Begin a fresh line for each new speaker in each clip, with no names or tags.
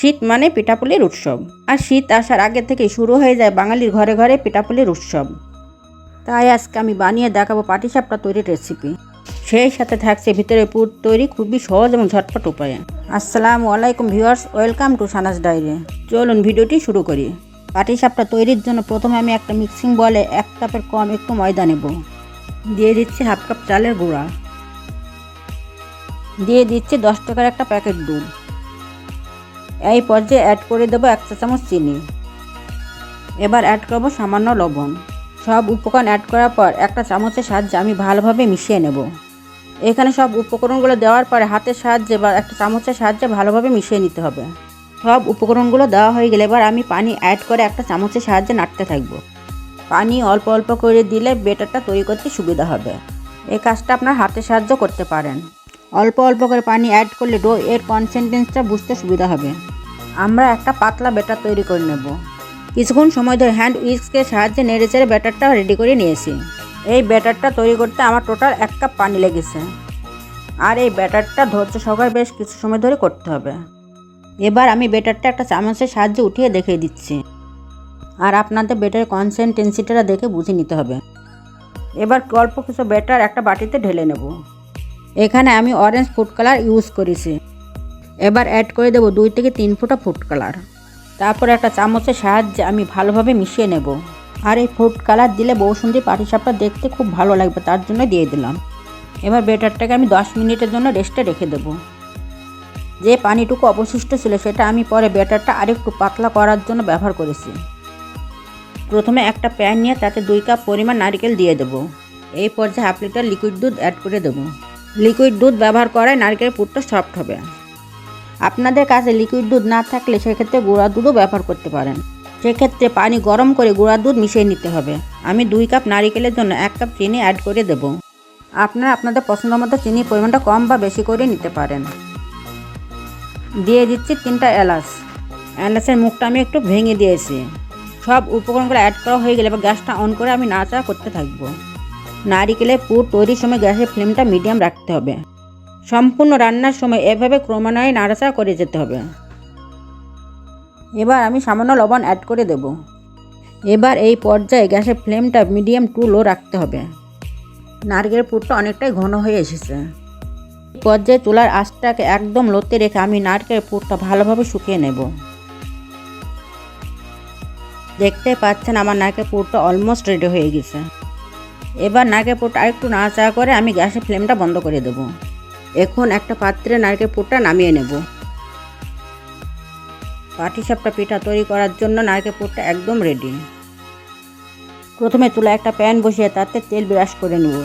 শীত মানে পিঠাপুলির উৎসব। আর শীত আসার আগে থেকে শুরু হয়ে যায় বাঙালির ঘরে ঘরে পিঠাপুলির উৎসব। তাই আজকে আমি বানিয়ে দেখাবো পাটিসাপটা তৈরির রেসিপি সেই সাথে থাকছে ভিতরে পুর তৈরি খুবই সহজ এবং ঝটপট উপায়ে। আসসালামু আলাইকুম viewers, welcome to Sana's diary. চলুন ভিডিওটি শুরু করি। পাটিসাপটা তৈরির জন্য প্রথমে আমি একটা মিক্সিং বলে এক কাপের কম একটু ময়দা নেব। দিয়ে দিচ্ছি হাফ কাপ চালের গুঁড়া। দিয়ে দিচ্ছি দশ টাকার একটা প্যাকেট দুধ। এই পর্যায়ে অ্যাড করে দেবো এক চা চামচ চিনি। এবার অ্যাড করব সামান্য লবণ। সব উপকরণ অ্যাড করার পর একটা চামচের সাহায্যে আমি ভালোভাবে মিশিয়ে নেব। এখানে সব উপকরণগুলো দেওয়ার পরে হাতের সাহায্যে বা একটা চামচের সাহায্যে ভালোভাবে মিশিয়ে নিতে হবে। সব উপকরণগুলো দেওয়া হয়ে গেলে এবার আমি পানি অ্যাড করে একটা চামচের সাহায্যে নাড়তে থাকব। পানি অল্প অল্প করে দিলে বেটারটা তৈরি করতে সুবিধা হবে। এই কাজটা আপনার হাতের সাহায্য করতে পারেন। অল্প অল্প করে পানি অ্যাড করলে ডো এর কনসেন্টেন্সটা বুঝতে সুবিধা হবে। আমরা একটা পাতলা ব্যাটার তৈরি করে নেব। কিছুক্ষণ সময় ধরে হ্যান্ড উইস্কের সাহায্যে নেড়ে চেড়ে ব্যাটারটা রেডি করে নিয়েছি। এই ব্যাটারটা তৈরি করতে আমার টোটাল এক কাপ পানি লেগেছে। আর এই ব্যাটারটা ধৈর্য সহকারে বেশ কিছু সময় ধরে করতে হবে। এবার আমি ব্যাটারটা একটা চামচের সাহায্যে উঠিয়ে দেখিয়ে দিচ্ছি। আর আপনাদের বেটারের কনসেন্টেন্সিটা দেখে বুঝে নিতে হবে। এবার অল্প কিছু ব্যাটার একটা বাটিতে ঢেলে নেব। এখানে আমি অরেঞ্জ ফুড কালার ইউজ করেছি। এবার অ্যাড করে দেবো দুই থেকে তিন ফোঁটা ফুড কালার তারপর একটা চামচের সাহায্যে আমি ভালোভাবে মিশিয়ে নেব। আর এই ফুড কালার দিলে বৌসুন্দি পাটিসাপটা দেখতে খুব ভালো লাগবে, তার জন্য দিয়ে দিলাম। এবার বেটারটাকে আমি দশ মিনিটের জন্য রেস্টে রেখে দেব। যে পানিটুকু অবশিষ্ট ছিল সেটা আমি পরে ব্যাটারটা আরেকটু পাতলা করার জন্য ব্যবহার করেছি। প্রথমে একটা প্যান নিয়ে তাতে দুই কাপ পরিমাণ নারকেল দিয়ে দেবো। এই পর্যায়ে হাফ লিটার লিকুইড দুধ অ্যাড করে দেবো। লিকুইড দুধ ব্যবহার করায় নারকেলের পুরটা সফট হবে। আপনাদের কাছে লিকুইড দুধ না থাকলে সেক্ষেত্রে গুঁড়া দুধও ব্যবহার করতে পারেন। সেক্ষেত্রে পানি গরম করে গুঁড়া দুধ মিশিয়ে নিতে হবে। আমি দুই কাপ নারিকেলের জন্য এক কাপ চিনি অ্যাড করে দেব। আপনারা আপনাদের পছন্দ মতো চিনির পরিমাণটা কম বা বেশি করে নিতে পারেন। দিয়ে দিচ্ছি তিনটা এলাচ। এলাচের মুখটা আমি একটু ভেঙে দিয়েছি। সব উপকরণগুলো অ্যাড করা হয়ে গেলে বা গ্যাসটা অন করে আমি নাড়াচাড়া করতে থাকব। নারিকেলের পুর তৈরির সময় গ্যাসের ফ্লেমটা মিডিয়াম রাখতে হবে। সম্পূর্ণ রান্নার সময় এভাবে ক্রমান্বয়ে নাড়াচাড়া করে যেতে হবে। এবার আমি সামান্য লবণ অ্যাড করে দেব। এবার এই পর্যায়ে গ্যাসের ফ্লেমটা মিডিয়াম টু লো রাখতে হবে। নারকেলের পুরটা অনেকটাই ঘন হয়ে এসেছে। পর্যায়ে চুলার আঁচটাকে একদম লোতে রেখে আমি নারকেলের পুরটা ভালোভাবে শুকিয়ে নেব। দেখতে পাচ্ছেন আমার নারকেল পুরটা অলমোস্ট রেডি হয়ে গেছে। এবার নারকেল পুরটা আরেকটু নাড়াচাড়া করে আমি গ্যাসের ফ্লেমটা বন্ধ করে দেবো। এখন একটা পাত্রে নারকেল পুরটা নামিয়ে নেব। পাটিসাপটা পিঠা তৈরি করার জন্য নারকেল পুরটা একদম রেডি প্রথমে চুলা একটা প্যান বসিয়ে তাতে তেল ব্রাশ করে নেব।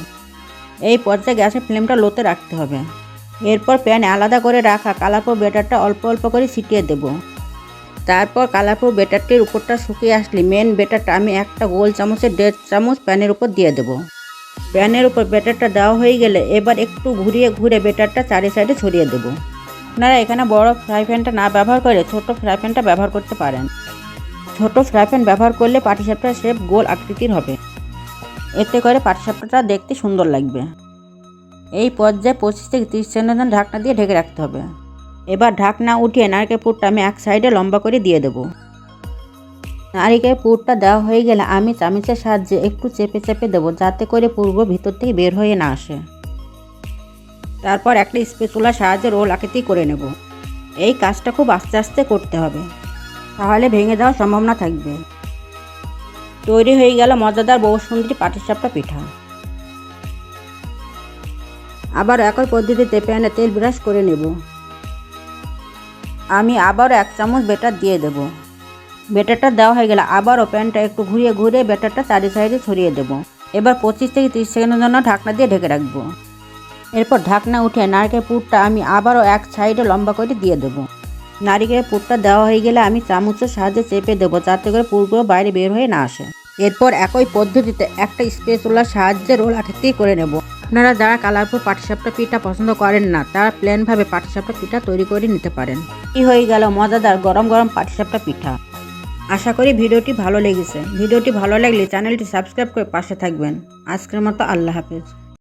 এই পর্যায়ে গ্যাসের ফ্লেমটা লোতে রাখতে হবে। এরপর প্যানে আলাদা করে রাখা কালারপুর বেটারটা অল্প অল্প করে ছিটিয়ে দেব। তারপর কালারপুর বেটারটির উপরটা শুকিয়ে আসলে মেন বেটারটা আমি একটা গোল চামচের দেড় চামচ প্যানের উপর দিয়ে দেবো। প্যানের উপর ব্যাটারটা দেওয়া হয়ে গেলে এবার একটু ঘুরিয়ে ঘুরে ব্যাটারটা চারি সাইডে ছড়িয়ে দেবো। আপনারা এখানে বড় ফ্রাই প্যানটা না ব্যবহার করে ছোট ফ্রাই প্যানটা ব্যবহার করতে পারেন। ছোট ফ্রাই প্যান ব্যবহার করলে পাটিসাপটার শেপ গোল আকৃতির হবে। এতে করে পাটিসাপটাটা দেখতে সুন্দর লাগবে। এই পর্যায়ে পঁচিশ থেকে তিরিশ সেকেন্ড ঢাকনা দিয়ে ঢেকে রাখতে হবে। এবার ঢাকনা উঠিয়ে নারকেল পুরটা আমি এক সাইডে লম্বা করে দিয়ে দেবো। নারিকেল পুরটা দেওয়া হয়ে গেলে আমি চামিচের সাহায্যে একটু চেপে চেপে দেবো যাতে করে পূর্ব ভিতর থেকে বের হয়ে না আসে। তারপর একটা স্পেচুলার সাহায্যে রোল আকৃতি করে নেব। এই কাজটা খুব আস্তে আস্তে করতে হবে। তাহলে ভেঙে যাওয়ার সম্ভাবনা থাকবে। তৈরি হয়ে গেল মজাদার বহু সুন্দরী পাটিসাপটা পিঠা। আবার একই পদ্ধতিতে প্যানে তেল ব্রাশ করে নেব। আমি আবারও এক চামচ বেটার দিয়ে দেবো। ব্যাটারটা দেওয়া হয়ে গেলে আবারও প্যানটা একটু ঘুরিয়ে ঘুরিয়ে ব্যাটারটা চারি সাইডে ছড়িয়ে দেবো। এবার পঁচিশ থেকে তিরিশ সেকেন্ডের জন্য ঢাকনা দিয়ে ঢেকে রাখব। এরপর ঢাকনা উঠে নারকেল পুরটা আমি আবারও এক সাইডে লম্বা করে দিয়ে দেবো। নারিকেলের পুরটা দেওয়া হয়ে গেলে আমি চামচের সাহায্যে চেপে দেবো যাতে করে পুরগুলো বাইরে বের হয়ে না আসে। এরপর একই পদ্ধতিতে একটা স্পেসুলার সাহায্যে রোল আকৃতি করে নেব। আপনারা যারা কালারফুল পাটিসাপটা পিঠা পছন্দ করেন না তারা প্লেনভাবে পাটিসাপটা পিঠা তৈরি করে নিতে পারেন। এই হয়ে গেল মজাদার গরম গরম পাটিসাপটা পিঠা। আশা করি ভিডিওটি ভালো লেগেছে। ভিডিওটি ভালো লাগলে চ্যানেলটি সাবস্ক্রাইব করে পাশে থাকবেন। আজকের মতো আল্লাহ হাফেজ।